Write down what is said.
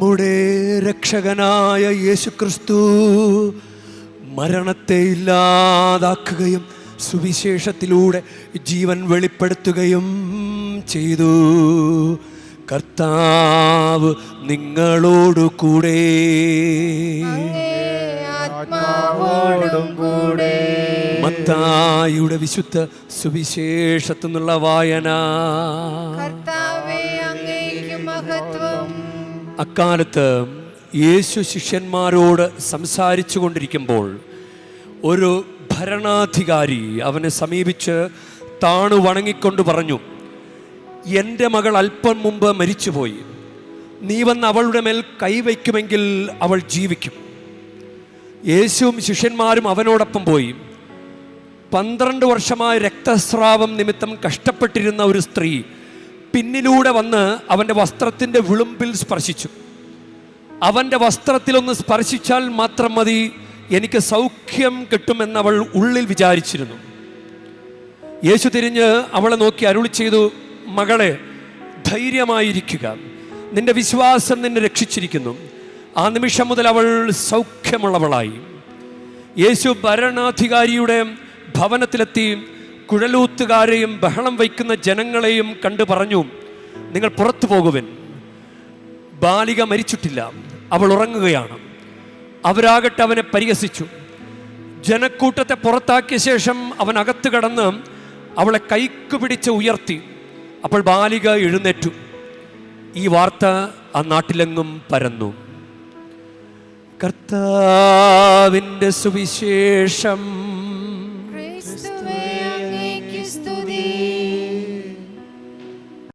നമ്മുടെ രക്ഷകനായ യേശുക്രിസ്തു മരണത്തെ ഇല്ലാതാക്കുകയും സുവിശേഷത്തിലൂടെ ജീവൻ വെളിപ്പെടുത്തുകയും ചെയ്തു. കർത്താവ് നിങ്ങളോടു കൂടെ. മത്തായുടെ മത്തായിയുടെ വിശുദ്ധ സുവിശേഷത്തു നിന്നുള്ള വായന അക്കാലത്ത് യേശു ശിഷ്യന്മാരോട് സംസാരിച്ചു കൊണ്ടിരിക്കുമ്പോൾ ഒരു ഭരണാധികാരി അവനെ സമീപിച്ച് താണു വണങ്ങിക്കൊണ്ട് പറഞ്ഞു എന്റെ മകൾ അല്പം മുമ്പ് മരിച്ചുപോയി. നീ വന്ന് അവളുടെ മേൽ കൈവയ്ക്കുമെങ്കിൽ അവൾ ജീവിക്കും. യേശുവും ശിഷ്യന്മാരും അവനോടൊപ്പം പോയി. പന്ത്രണ്ട് വർഷമായ രക്തസ്രാവം നിമിത്തം കഷ്ടപ്പെട്ടിരുന്ന ഒരു സ്ത്രീ പിന്നിലൂടെ വന്ന് അവന്റെ വസ്ത്രത്തിന്റെ വിളുമ്പിൽ സ്പർശിച്ചു. അവന്റെ വസ്ത്രത്തിലൊന്ന് സ്പർശിച്ചാൽ മാത്രം മതി എനിക്ക് സൗഖ്യം കിട്ടുമെന്നവൾ ഉള്ളിൽ വിചാരിച്ചിരുന്നു. യേശു തിരിഞ്ഞ് അവളെ നോക്കി അരുളി ചെയ്തു മകളെ ധൈര്യമായിരിക്കുക. നിന്റെ വിശ്വാസം നിന്നെ രക്ഷിച്ചിരിക്കുന്നു. ആ നിമിഷം മുതൽ അവൾ സൗഖ്യമുള്ളവളായി. യേശു ഭരണാധികാരിയുടെ ഭവനത്തിലെത്തി കുഴലൂത്തുകാരെയും ബഹളം വയ്ക്കുന്ന ജനങ്ങളെയും കണ്ടു പറഞ്ഞു നിങ്ങൾ പുറത്തു പോകുവൻ. ബാലിക മരിച്ചിട്ടില്ല. അവൾ ഉറങ്ങുകയാണ്. അവരാകട്ടെ അവനെ പരിഹസിച്ചു. ജനക്കൂട്ടത്തെ പുറത്താക്കിയ ശേഷം അവൻ അകത്ത് കടന്ന് അവളെ കൈക്ക് പിടിച്ച് ഉയർത്തി. അപ്പോൾ ബാലിക എഴുന്നേറ്റു. ഈ വാർത്ത ആ നാട്ടിലെങ്ങും പരന്നു. കർത്താവിന്റെ സുവിശേഷം